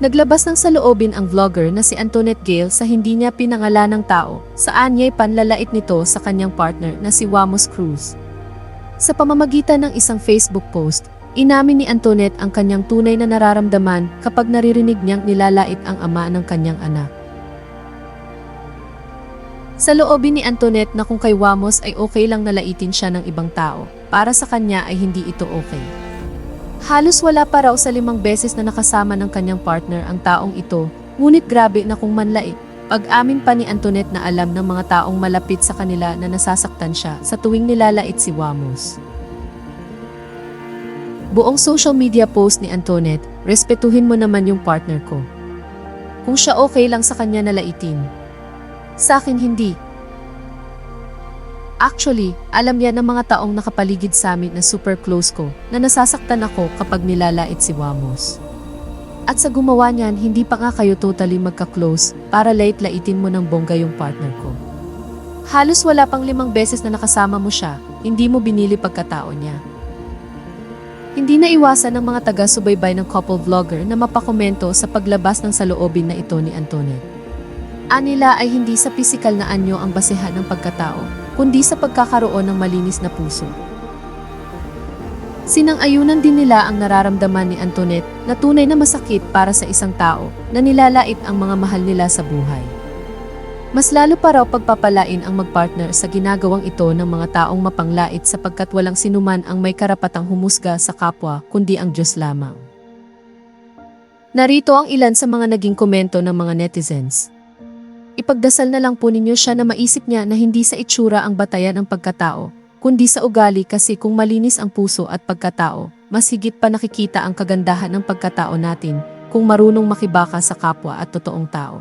Naglabas ng saloobin ang vlogger na si Antoinette Gale sa hindi niya pinangalanang tao, saan niya'y panlalait nito sa kanyang partner na si Wamos Cruz. Sa pamamagitan ng isang Facebook post, inamin ni Antoinette ang kanyang tunay na nararamdaman kapag naririnig niyang nilalait ang ama ng kanyang anak. Sa loobin ni Antoinette na kung kay Wamos ay okay lang nalaitin siya ng ibang tao, para sa kanya ay hindi ito okay. Halos wala pa raw sa limang beses na nakasama ng kanyang partner ang taong ito, ngunit grabe na kung manlait. Pag-amin pa ni Antoinette na alam ng mga taong malapit sa kanila na nasasaktan siya sa tuwing nilalait si Wamos. Buong social media post ni Antoinette, respetuhin mo naman yung partner ko. Kung siya okay lang sa kanya nalaitin. Sa akin hindi. Actually, alam yan ng mga taong nakapaligid sa amin na super close ko na nasasaktan ako kapag nilalait si Wamos. At sa gumawa niyan, hindi pa nga kayo totally magka-close para lait-laitin mo ng bongga yung partner ko. Halos wala pang limang beses na nakasama mo siya, hindi mo binili pagkatao niya. Hindi na iwasan ng mga taga-subaybay ng couple vlogger na mapakomento sa paglabas ng saloobin na ito ni Antoinette. Anila ay hindi sa pisikal na anyo ang basehan ng pagkatao, kundi sa pagkakaroon ng malinis na puso. Sinang-ayunan din nila ang nararamdaman ni Antoinette na tunay na masakit para sa isang tao na nilalait ang mga mahal nila sa buhay. Mas lalo pa raw pagpapalain ang magpartner sa ginagawang ito ng mga taong mapanglait sapagkat walang sinuman ang may karapatang humusga sa kapwa kundi ang Diyos lamang. Narito ang ilan sa mga naging komento ng mga netizens. Ipagdasal na lang po ninyo siya na maisip niya na hindi sa itsura ang batayan ng pagkatao, kundi sa ugali kasi kung malinis ang puso at pagkatao, mas higit pa nakikita ang kagandahan ng pagkatao natin kung marunong makibaka sa kapwa at totoong tao.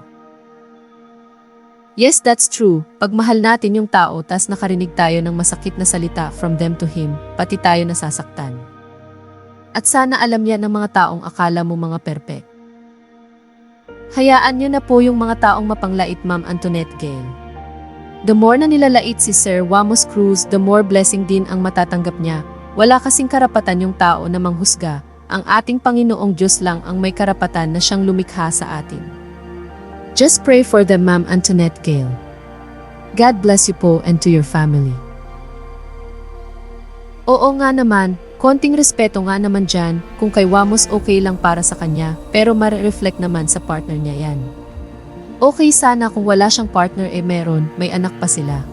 Yes, that's true. Pag mahal natin yung tao tas nakarinig tayo ng masakit na salita from them to him, pati tayo nasasaktan. At sana alam yan ng mga taong akala mo mga perpek. Hayaan niyo na po yung mga taong mapanglait Ma'am Antoinette Gale. The more na nilalait si Sir Wamos Cruz, the more blessing din ang matatanggap niya. Wala kasing karapatan yung tao na manghusga. Ang ating Panginoong Diyos lang ang may karapatan na siyang lumikha sa atin. Just pray for them, Ma'am Antoinette Gale. God bless you po and to your family. Oo nga naman, konting respeto nga naman dyan kung kay Wamos okay lang para sa kanya pero mare-reflect naman sa partner niya yan. Okay sana kung wala siyang partner eh meron, may anak pa sila.